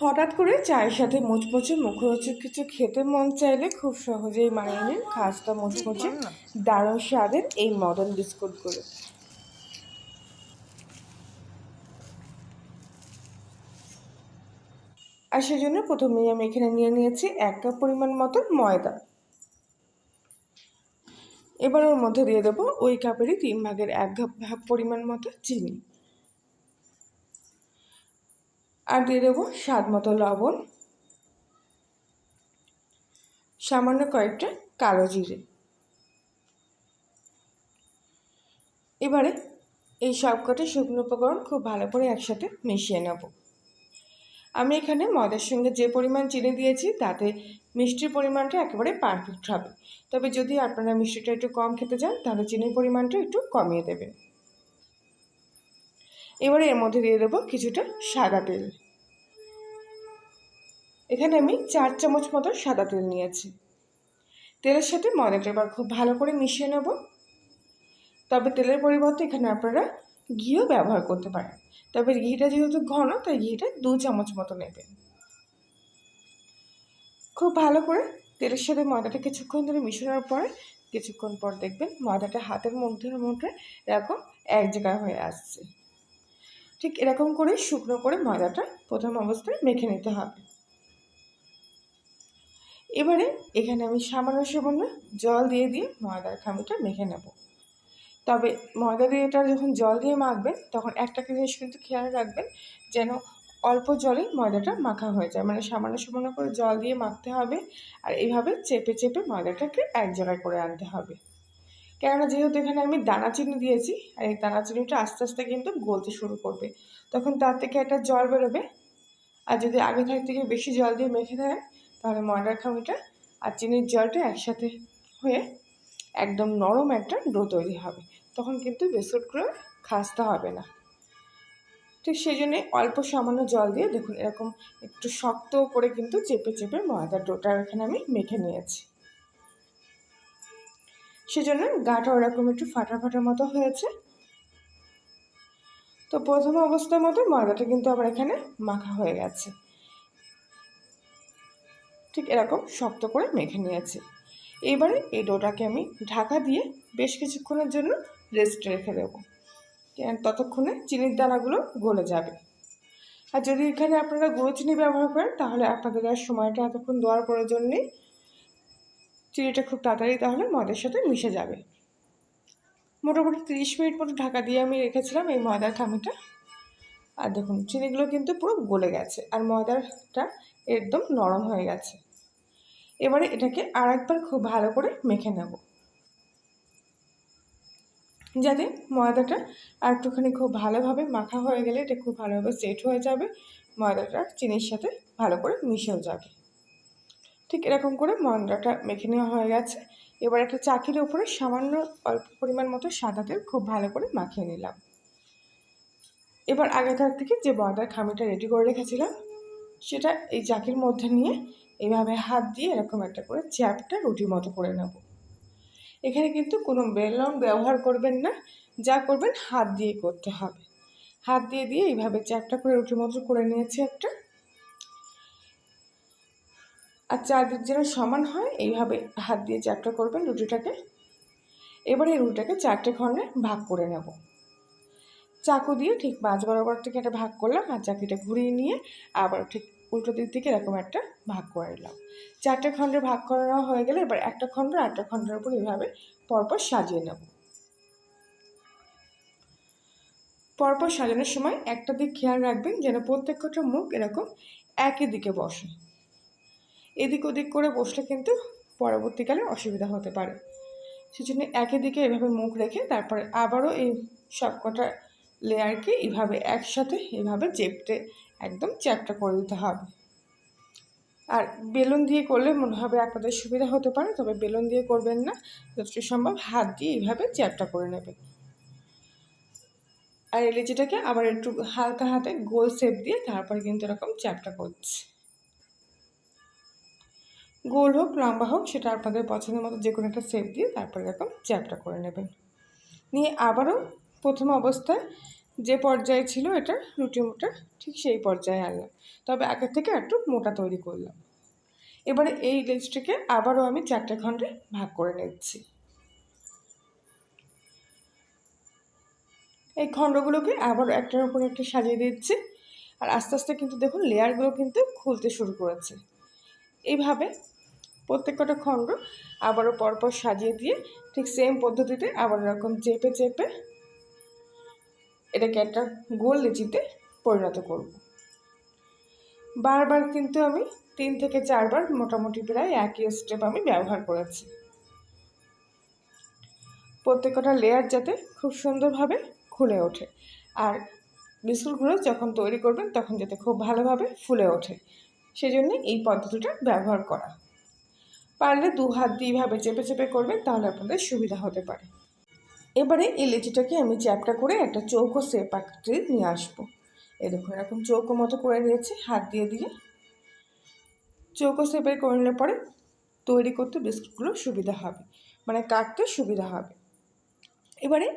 হঠাৎ করে চায়ের সাথে মুচমুচে মুখরোচক কিছু খেতে মন চাইলে খুব সহজেই মানিয়ে নিন খাস্তা মুচমুচে দারুণ স্বাদের এই মডার্ন বিস্কুটগুলো আর সেজন্য প্রথমেই আমি এখানে নিয়ে নিয়েছি এক কাপ পরিমাণ মতো ময়দা। এবার ওর মধ্যে দিয়ে দেবো ওই কাপেরই তিন ভাগের এক কাপ ভাগ পরিমাণ মতো চিনি। আর দিয়ে দেবো স্বাদ মতো লবণ। সামান্য কয়েকটা কালো জিরে। এবারে এই সবকটা শুকনো উপকরণ খুব ভালো করে একসাথে মিশিয়ে নেব। আমি এখানে ময়দার সঙ্গে যে পরিমাণ চিনি দিয়েছি, তাতে মিষ্টির পরিমাণটা একেবারে পারফেক্ট হবে। তবে যদি আপনারা মিষ্টিটা একটু কম খেতে চান, তাহলে চিনির পরিমাণটা একটু কমিয়ে দেবেন। এবারে এর মধ্যে দিয়ে দেবো কিছুটা সাদা তেল। এখানে আমি চার চামচ মতো সাদা তেল নিয়েছি। তেলের সাথে ময়দাটা এবার খুব ভালো করে মিশিয়ে নেব। তবে তেলের পরিবর্তে এখানে আপনারা ঘিও ব্যবহার করতে পারেন। তবে ঘিটা যেহেতু ঘন, তাই ঘিটা দু চামচ মতো নেবেন। খুব ভালো করে তেলের সাথে ময়দাটা কিছুক্ষণ ধরে মিশানোর পরে, কিছুক্ষণ পর দেখবেন ময়দাটা হাতের মধ্যে মধ্যে এরকম এক জায়গায় হয়ে আসছে। ঠিক এরকম করে শুকনো করে ময়দাটা প্রথম অবস্থায় মেখে নিতে হবে। এবারে এখানে আমি সামান্য সামান্য জল দিয়ে দিয়ে ময়দার খামিটা মেখে নেব। তবে ময়দা দিয়ে এটা যখন জল দিয়ে মাখবেন, তখন একটা জিনিস কিন্তু খেয়াল রাখবেন যেন অল্প জলেই ময়দাটা মাখা হয়ে যায়। মানে সামান্য সামান্য করে জল দিয়ে মাখতে হবে আর এইভাবে চেপে চেপে ময়দাটাকে এক জায়গায় করে আনতে হবে। কেননা যেহেতু এখানে আমি দানা চিনি দিয়েছি আর এই দানা চিনিটা আস্তে আস্তে কিন্তু গলতে শুরু করবে। তখন তার থেকে একটা জল বেরোবে। আর যদি আগে থেকে বেশি জল দিয়ে মেখে দেয় তাহলে ময়দার খামিটা আর চিনির জলটা একসাথে হয়ে একদম নরম একটা ডো তৈরি হবে। তখন কিন্তু বিস্কুটগুলো খাসতে হবে না। ঠিক সেই জন্যে অল্প সামান্য জল দিয়ে দেখুন এরকম একটু শক্ত করে কিন্তু চেপে চেপে ময়দার ডোটা এখানে আমি মেখে নিয়েছি। সেজন্য গাটা ওরকম একটু ফাটা ফাটা মতো হয়েছে। তো প্রথম অবস্থার মতো ময়দাটা কিন্তু আবার এখানে মাখা হয়ে গেছে। ঠিক এরকম শক্ত করে মেখে নিয়েছি। এবারে এই ডোটাকে আমি ঢাকা দিয়ে বেশ কিছুক্ষণের জন্য রেস্ট রেখে দেবো। ততক্ষণে চিনির দানাগুলো গলে যাবে। আর যদি এখানে আপনারা গুঁড়ো চিনি ব্যবহার করেন, তাহলে আপনাদের আর সময়টা এতক্ষণ দেওয়ার প্রয়োজন নেই। চিনিটা খুব তাড়াতাড়ি তাহলে ময়দার সাথে মিশে যাবে। মোটামুটি তিরিশ মিনিট মতো ঢাকা দিয়ে আমি রেখেছিলাম এই ময়দার খামিটা। আর দেখুন, চিনিগুলো কিন্তু পুরো গলে গেছে আর ময়দাটা একদম নরম হয়ে গেছে। এবারে এটাকে আর একবার খুব ভালো করে মেখে নেব। যাতে ময়দাটা আর একটুখানি খুব ভালোভাবে মাখা হয়ে গেলে এটা খুব ভালোভাবে সেট হয়ে যাবে, ময়দাটা চিনির সাথে ভালো করে মিশেও যাবে। ঠিক এরকম করে ময়দাটা মেখে নেওয়া হয়ে গেছে। এবার একটা চাকির উপরে সামান্য অল্প পরিমাণ মতো সাদা তেল খুব ভালো করে মাখিয়ে নিলাম। এবার আগেকার থেকে যে ময়দার খামিটা রেডি করে রেখেছিলাম, সেটা এই চাকির মধ্যে নিয়ে এইভাবে হাত দিয়ে এরকম একটা করে চ্যাপটা রুটির মতো করে নেব। এখানে কিন্তু কোনো বেলন ব্যবহার করবেন না, যা করবেন হাত দিয়ে করতে হবে। হাত দিয়ে দিয়ে এইভাবে চ্যাপটা করে রুটির মতো করে নিয়েছি একটা। আর চারদিক যেন সমান হয়, এইভাবে হাত দিয়ে চ্যাপটা করবেন রুটিটাকে। এবারে এই রুটিটাকে চারটে খণ্ডে ভাগ করে নেব। চাকু দিয়ে ঠিক মাঝ বরাবর থেকে একটা ভাগ করলাম আর চাকিটা ঘুরিয়ে নিয়ে আবার ঠিক উল্টো দিক থেকে এরকম একটা ভাগ করে নিলাম। চারটে খণ্ডে ভাগ করানো হয়ে গেলে এবার একটা খণ্ড আটটা খণ্ডের উপর এইভাবে পরপর সাজিয়ে নেব। পরপর সাজানোর সময় একটা দিক খেয়াল রাখবেন যেন প্রত্যেকটা মুখ এরকম একই দিকে বসে। এদিক ওদিক করে বসলে কিন্তু পরবর্তীকালে অসুবিধা হতে পারে। সেজন্য একই দিকে এভাবে মুখ রেখে তারপরে আবারও এই সবকটা লেয়ারকে এভাবে একসাথে এভাবে চেপটে একদম চ্যাপটা করে দিতে হবে। আর বেলুন দিয়ে করলে মনে হবে আপনাদের সুবিধা হতে পারে, তবে বেলুন দিয়ে করবেন না। যতটা সম্ভব হাত দিয়ে এইভাবে চ্যাপটা করে নেবেন। আর এই লেচিটাকে আবার একটু হালকা হাতে গোল শেপ দিয়ে তারপর কিন্তু এরকম চ্যাপটা করছি। গোল হোক, লম্বা হোক, সেটা আপনাদের পছন্দের মতো যে কোনো একটা শেপ দিয়ে তারপর এরকম চ্যাপটা করে নেবেন। নিয়ে আবারও প্রথম অবস্থায় যে পর্যায়ে ছিল এটা রুটি মোটা ঠিক সেই পর্যায়ে আনলাম তবে আগের থেকে একটু মোটা তৈরি করলাম। এবারে এই লেজটিকে আবারও আমি চারটে খণ্ডে ভাগ করে নিচ্ছি। এই খণ্ডগুলোকে আবার একটার উপর একটা সাজিয়ে দিচ্ছি। আর আস্তে আস্তে কিন্তু দেখুন লেয়ারগুলো কিন্তু খুলতে শুরু করেছে। এইভাবে প্রত্যেকটা খণ্ড আবারও পরপর সাজিয়ে দিয়ে ঠিক সেম পদ্ধতিতে আবার এরকম চেপে চেপে এটাকে একটা গোল লেচিতে পরিণত করব। বারবার কিন্তু আমি তিন থেকে চারবার মোটামুটি প্রায় একই স্টেপ আমি ব্যবহার করেছি। প্রত্যেকটা লেয়ার যাতে খুব সুন্দরভাবে খুলে ওঠে। আর বিস্কুটগুলো যখন তৈরি করবেন, তখন যাতে খুব ভালোভাবে ফুলে ওঠে। সেজন্য এই পদ্ধতিটা ব্যবহার করা। পারলে দু হাত দিয়ে এইভাবে চেপে চেপে করবেন, তাহলে আপনাদের সুবিধা হতে পারে। এবারে এই লিচিটাকে আমি চ্যাপটা করে একটা চৌকো সেপ আঁকতে নিয়ে আসব। এই দেখুন, এরকম চৌকো মতো করে নিয়েছি, হাত দিয়ে দিয়ে চৌকো শেপের করে নিলে পরে তৈরি করতে বিস্কুটগুলো সুবিধা হবে মানে কাটতে সুবিধা হবে। এবারে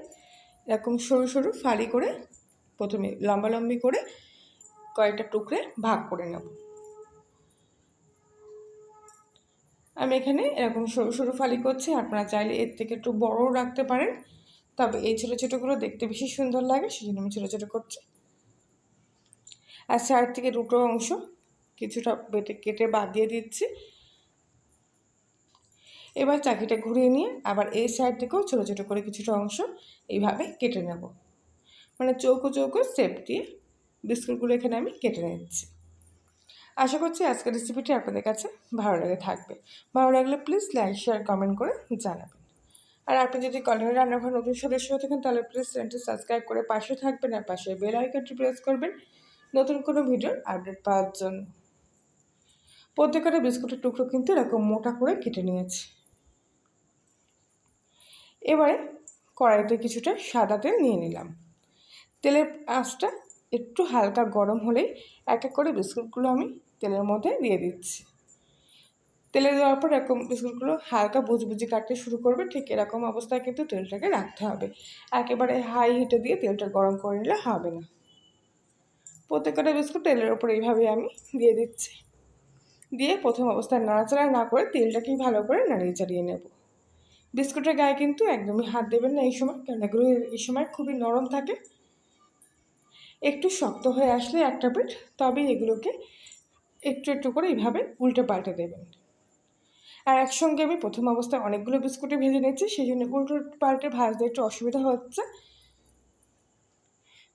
এরকম সরু সরু ফালি করে প্রথমে লম্বালম্বি করে কয়েকটা টুকরে ভাগ করে নেব। আমি এখানে এরকম সরু সরু ফালি করছি, আপনারা চাইলে এর থেকে একটু বড়ও রাখতে পারেন। তবে এই ছোটো ছোটোগুলো দেখতে বেশি সুন্দর লাগে সেই জন্য আমি ছোটো ছোটো করছি। আর সাইড থেকে দুটো অংশ কিছুটা বেটে কেটে বাদ দিয়ে দিচ্ছি। এবার চাকিটা ঘুরিয়ে নিয়ে আবার এই সাইড থেকেও ছোটো ছোটো করে কিছুটা অংশ এইভাবে কেটে নেব। মানে চৌকো চৌকো সেপ দিয়ে বিস্কুটগুলো এখানে আমি কেটে নিচ্ছি। আশা করছি আজকের রেসিপিটি আপনাদের কাছে ভালো লাগে থাকবে। ভালো লাগলে প্লিজ লাইক শেয়ার কমেন্ট করে জানাবেন। আর আপনি যদি কলিনের রান্নাঘর নতুন সদস্য হয়ে থাকেন, তাহলে প্লিজ চ্যানেলটি সাবস্ক্রাইব করে পাশে থাকবেন আর পাশে বেল আইকনটি প্রেস করবেন। নতুন কোনো ভিডিওর আপডেট পাওয়ার জন্য। প্রত্যেকটা বিস্কুটের টুকরো কিন্তু এরকম মোটা করে কেটে নিয়েছি। এবারে কড়াইতে কিছুটা সাদা তেল নিয়ে নিলাম। তেলের আঁচটা একটু হালকা গরম হলেই এক এক করে বিস্কুটগুলো আমি তেলের মধ্যে দিয়ে দিচ্ছি। তেলে দেওয়ার পর এরকম বিস্কুটগুলো হালকা বুঝবুঝি কাটতে শুরু করবে, ঠিক এরকম অবস্থায় কিন্তু তেলটাকে রাখতে হবে। একেবারে হাই হিটে দিয়ে তেলটা গরম করে নিলে হবে না। প্রত্যেকটা বিস্কুট তেলের ওপর এইভাবে আমি দিয়ে দিচ্ছি। দিয়ে প্রথম অবস্থায় নাড়াচাড়া না করে তেলটাকেই ভালো করে নাড়িয়ে চাড়িয়ে নেব। বিস্কুটের গায়ে কিন্তু একদমই হাত দেবেন না এই সময় কারণ এগুলো এই সময় খুবই নরম থাকে। একটু শক্ত হয়ে আসলে একটা পিঠ তবে এগুলোকে একটু একটু করে এইভাবে উল্টে পাল্টে দেবেন। আর একসঙ্গে আমি প্রথম অবস্থায় অনেকগুলো বিস্কুটে ভেজে নিচ্ছি সেই জন্য উল্টো পাল্টে ভাজতে একটু অসুবিধা হচ্ছে।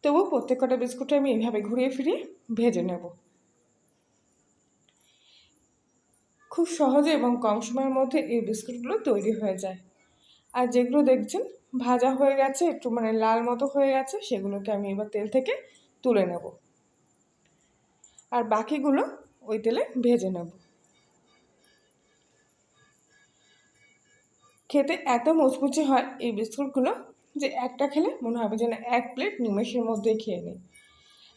তবু প্রত্যেক কটা বিস্কুটে আমি এইভাবে ঘুরিয়ে ফিরিয়ে ভেজে নেব। খুব সহজে এবং কম সময়ের মধ্যে এই বিস্কুটগুলো তৈরি হয়ে যায়। আর যেগুলো দেখছেন, ভাজা হয়ে গেছে, একটু মানে লাল মতো হয়ে গেছে, সেগুলোকে আমি এবার তেল থেকে তুলে নেব। আর বাকিগুলো ওই তেলে ভেজে নেব। খেতে এত মুচমুচে হয় এই বিস্কুটগুলো যে একটা খেলে মনে হবে যেন এক প্লেট নিমেষের মধ্যেই খেয়ে নিই।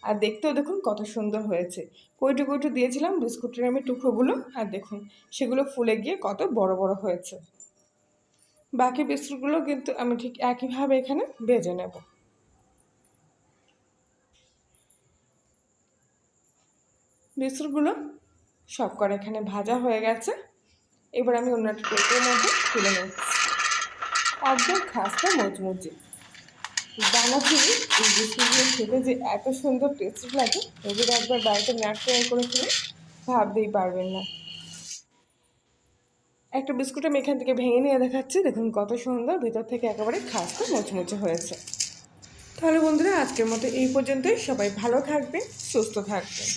আর দেখতেও দেখুন কত সুন্দর হয়েছে। কইটু কইটু দিয়েছিলাম বিস্কুটের আমি টুকরোগুলো। আর দেখুন, সেগুলো ফুলে গিয়ে কত বড় বড় হয়েছে। বাকি বিস্কুটগুলো কিন্তু আমি ঠিক একইভাবে এখানে ভেজে নেব। বিস্কুটগুলো সব করে এখানে ভাজা হয়ে গেছে। এবার আমি অন্য একটা প্লেটের মধ্যে তুলে নিচ্ছি। একদম খাস্তা মজমুজি। দানা চিনি এই বিস্কুটগুলো খেতে যে এত সুন্দর টেস্টি লাগে, এগুলো একবার বাড়িতে ম্যাক ট্রাই করে খেলে ভাবতেই পারবেন না। একটা বিস্কুট আমি এখান থেকে ভেঙে নিয়ে দেখাচ্ছি, দেখুন কত সুন্দর, ভিতর থেকে একেবারে খাস্তা মুচমুচে হয়েছে। তাহলে বন্ধুরা, আজকের মতো এই পর্যন্তই, সবাই ভালো থাকবেন, সুস্থ থাকবেন।